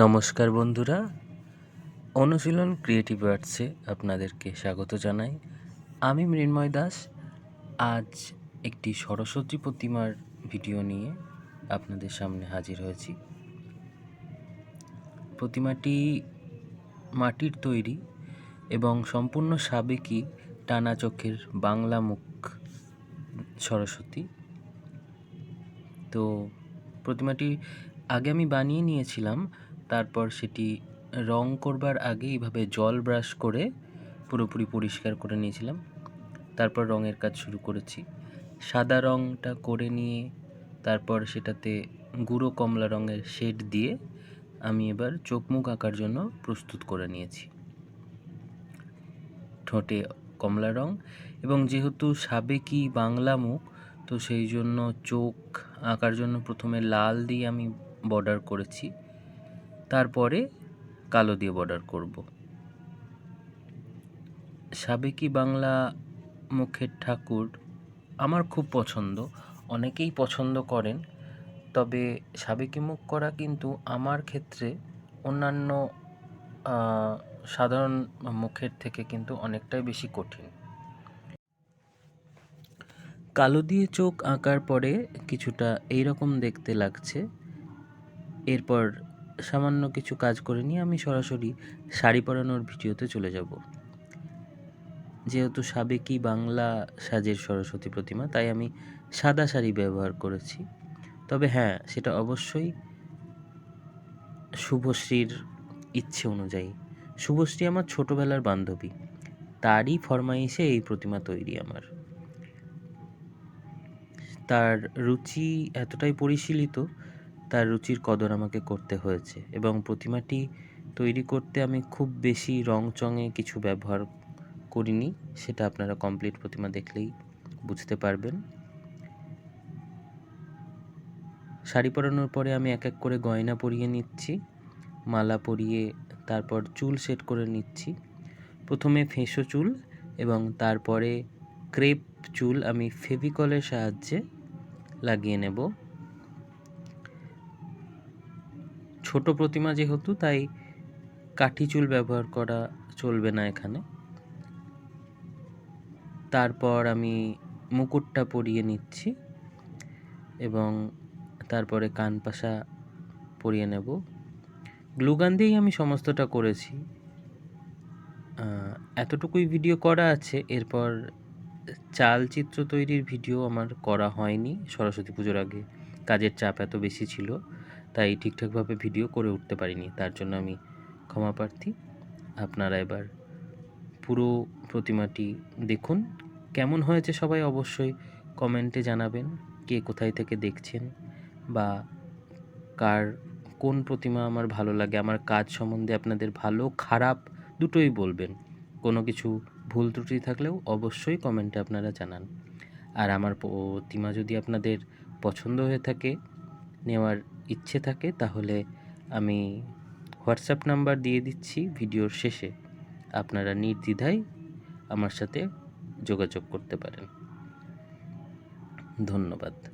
নমস্কার বন্ধুরা, অনুশীলন ক্রিয়েটিভ আর্টসে আপনাদেরকে স্বাগত জানাই। আমি মৃন্ময় দাস, আজ একটি সরস্বতী প্রতিমার ভিডিও নিয়ে আপনাদের সামনে হাজির হয়েছি। প্রতিমাটি মাটির তৈরি এবং সম্পূর্ণ সাবেকি টানা চোখের বাংলা মুখ সরস্বতী। তো প্রতিমাটি আগে আমি বানিয়ে নিয়েছিলাম তারপর সেটি রং করবার আগে এইভাবে জল ব্রাশ করে পুরোপুরি পরিষ্কার করে নিয়েছিলাম। তারপর রঙের কাজ শুরু করেছি। সাদা রঙটা করে নিয়ে তারপর সেটাতে গুঁড়ো কমলা রঙের শেড দিয়ে আমি এবার চোখ মুখ আঁকার জন্য প্রস্তুত করে নিয়েছি। ঠোঁটে কমলা রং এবং যেহেতু সাবেকি বাংলা মুখ, তো সেই জন্য চোখ আঁকার জন্য প্রথমে লাল দিয়ে আমি বর্ডার করেছি। তারপরে কালো দিয়ে বর্ডার করব। সাবেকি বাংলা মুখের ঠাকুর আমার খুব পছন্দ, অনেকেই পছন্দ করেন, তবে সাবেকি মুখ করা কিন্তু আমার ক্ষেত্রে অন্যান্য সাধারণ মুখের থেকে কিন্তু অনেকটাই বেশি কঠিন। কালো দিয়ে চোখ আঁকার পরে কিছুটা এইরকম দেখতে লাগছে। এরপর সামান্য কিছু কাজ করে নিয়ে আমি সরাসরি শাড়ি পরানোর ভিডিওতে চলে যাব। যেহেতু সাবেকি বাংলা সাজের সরস্বতী প্রতিমা, তাই আমি সাদা শাড়ি ব্যবহার করেছি। তবে হ্যাঁ সেটা অবশ্যই শুভশ্রীর ইচ্ছে অনুযায়ী। শুভশ্রী আমার ছোটোবেলার বান্ধবী। তারই ফরমাইশে এই প্রতিমা তৈরি আমার। তার রুচি এতটাই পরিশীলিত তার রুচির কদর আমাকে করতে হয়েছে এবং প্রতিমাটি তৈরি করতে আমি খুব বেশি রং চঙে কিছু ব্যবহার করিনি, সেটা আপনারা কমপ্লিট প্রতিমা দেখলেই বুঝতে পারবেন। শাড়ি পরানোর পরে আমি এক এক করে গয়না পরিয়ে নিচ্ছি, মালা পরিয়ে তারপর চুল সেট করে নিচ্ছি। প্রথমে ফেঁসো চুল এবং তারপরে ক্রেপ চুল আমি ফেভিকলের সাহায্যে লাগিয়ে নেব। ছোট প্রতিমা যেহেতু, তাই কাঠি চুল ব্যবহার করা চলবে না এখানে। তারপর আমি মুকুটটা পরিয়ে নিচ্ছি এবং তারপরে কান পাশা পরিয়ে নেব। গ্লুগান দিয়েই আমি সমস্তটা করেছি। এতটুকুই ভিডিও করা আছে। এরপর চালচিত্র তৈরির ভিডিও আমার করা হয়নি। সরস্বতী পুজোর আগে কাজের চাপ এত বেশি ছিল। তাই ঠিকঠাকভাবে ভিডিও করে উঠতে পারিনি। তার জন্য আমি ক্ষমা প্রার্থী। আপনারা এবার পুরো প্রতিমাটি দেখুন। কেমন হয়েছে সবাই অবশ্যই কমেন্টে জানাবেন কে কোথায় থেকে দেখছেন বা কার, কোন প্রতিমা আমার ভালো লাগে, আমার কাজ সম্বন্ধে আপনাদের ভালো, খারাপ দুটোই বলবেন। কোনো কিছু ভুল ত্রুটি থাকলেও অবশ্যই কমেন্টে আপনারা জানান। আর আমার প্রতিমা যদি আপনাদের পছন্দ হয়ে থাকে, নেওয়ার ইচ্ছে থাকে, তাহলে আমি হোয়াটসঅ্যাপ নাম্বার দিয়ে দিচ্ছি ভিডিওর শেষে। আপনারা নির্দ্বিধায় আমার সাথে যোগাযোগ করতে পারেন। ধন্যবাদ।